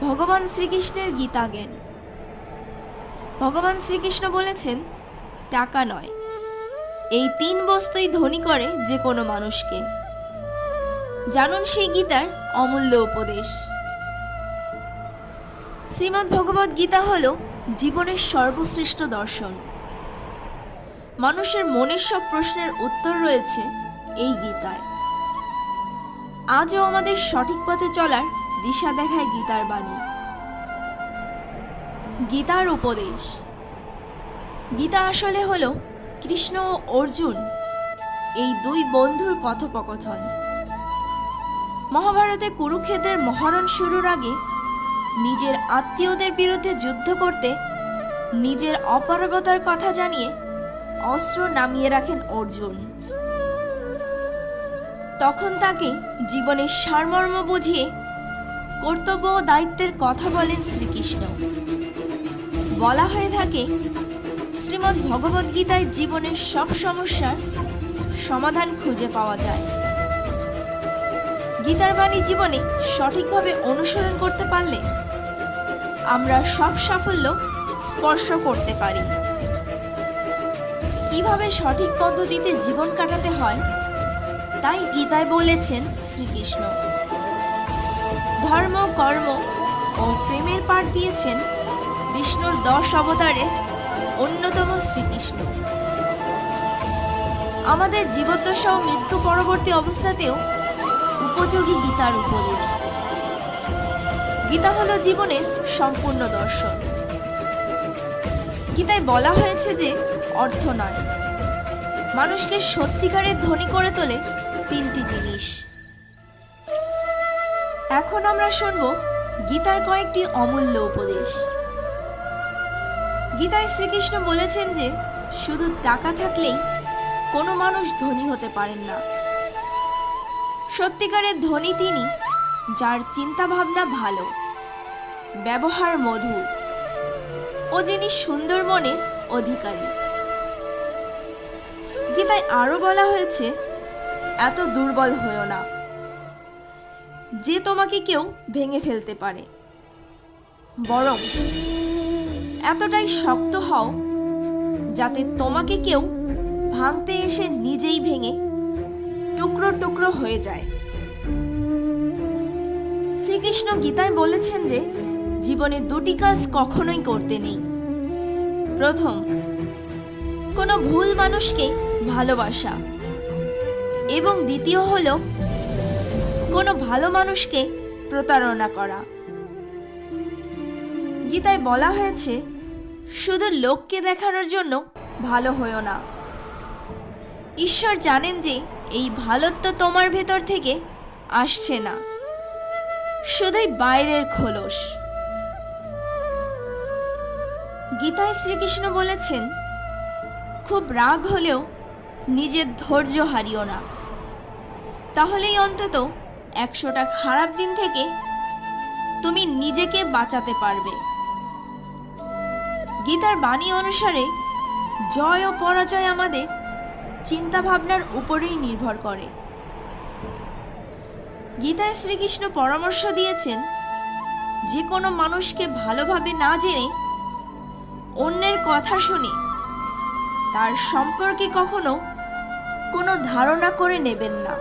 ভগবান শ্রীকৃষ্ণের গীতা জ্ঞান। ভগবান শ্রীকৃষ্ণ বলেছেন, টাকা নয়। এই তিন বস্তুই ধনী করে যে কোনো মানুষকে। জানুন সেই গীতার অমূল্য উপদেশ। শ্রীমদ্ ভগবদ গীতা হল জীবনের সর্বশ্রেষ্ঠ দর্শন। মানুষের মনের সব প্রশ্নের উত্তর রয়েছে এই গীতায়। আজও আমাদের সঠিক পথে চলার দিশা দেখায় গীতার বাণী। গীতার উপদেশ। গীতা আসলে হলো কৃষ্ণ ও অর্জুন, এই দুই বন্ধুর কথোপকথন। মহাভারতে কুরুক্ষেত্রের মহরণ শুরুর আগে নিজের আত্মীয়দের বিরুদ্ধে যুদ্ধ করতে নিজের অপারগতার কথা জানিয়ে অস্ত্র নামিয়ে রাখেন অর্জুন। তখন তাকে জীবনের সারমর্ম বুঝিয়ে কর্তব্য ও দায়িত্বের কথা বলেন শ্রীকৃষ্ণ। বলা হয়ে থাকে, শ্রীমদ্ ভগবদ্গীতায় জীবনের সব সমস্যার সমাধান খুঁজে পাওয়া যায়। গীতার বাণী জীবনে সঠিকভাবে অনুসরণ করতে পারলে আমরা সব সাফল্য স্পর্শ করতে পারি। কীভাবে সঠিক পদ্ধতিতে জীবন কাটাতে হয়, তাই গীতায় বলেছেন শ্রীকৃষ্ণ। ধর্ম, কর্ম ও প্রেমের পাঠ দিয়েছেন বিষ্ণুর দশ অবতারে অন্যতম শ্রীকৃষ্ণ। আমাদের জীবদ্দশা ও মৃত্যু পরবর্তী অবস্থাতেও উপযোগী গীতার উপদেশ। গীতা হল জীবনের সম্পূর্ণ দর্শন। গীতায় বলা হয়েছে যে অর্থ নয়। মানুষকে সত্যিকারের ধনী করে তোলে তিনটি জিনিস। এখন আমরা শুনব গীতার কয়েকটি অমূল্য উপদেশ। গীতায় শ্রীকৃষ্ণ বলেছেন যে, শুধু টাকা থাকলেই কোনো মানুষ ধনী হতে পারেন না। সত্যিকারের ধনী তিনি, যার চিন্তা ভাবনা ভালো, ব্যবহার মধুর, ও যিনি সুন্দর মনের অধিকারী। গীতায় আরও বলা হয়েছে, এত দুর্বল হয়েও না। যে তোমাকে কেউ ভেঙে ফেলতে পারে। বরং এতটাই শক্ত হও যাতে তোমাকে কেউ ভাঙতে এসে নিজেই ভেঙে টুকরো টুকরো হয়ে যায়। শ্রীকৃষ্ণ গীতায় বলেছেন যে, জীবনে দুটি কাজ কখনোই করতে নেই। প্রথম, কোনো ভুল মানুষকে ভালোবাসা। এবং দ্বিতীয় হলো কোনো ভালো মানুষকে প্রতারণা করা। গীতায় বলা হয়েছে, শুধু লোককে দেখানোর জন্য ভালো হয়েও না। ঈশ্বর জানেন যে এই ভালোত্ব তোমার ভেতর থেকে আসছে না। শুধুই বাইরের খোলস। গীতায় শ্রীকৃষ্ণ বলেছেন, খুব রাগ হলেও নিজের ধৈর্য হারিও না। তাহলেই অন্তত একশোটা খারাপ দিন থেকে তুমি নিজেকে বাঁচাতে পারবে। গীতার বাণী অনুসারে জয় ও পরাজয় আমাদের চিন্তাভাবনার উপরেই নির্ভর করে। গীতায় শ্রীকৃষ্ণ পরামর্শ দিয়েছেন, যে কোনো মানুষকে ভালোভাবে না জেনে অন্যের কথা শুনে তার সম্পর্কে কখনো কোনো ধারণা করে নেবেন না।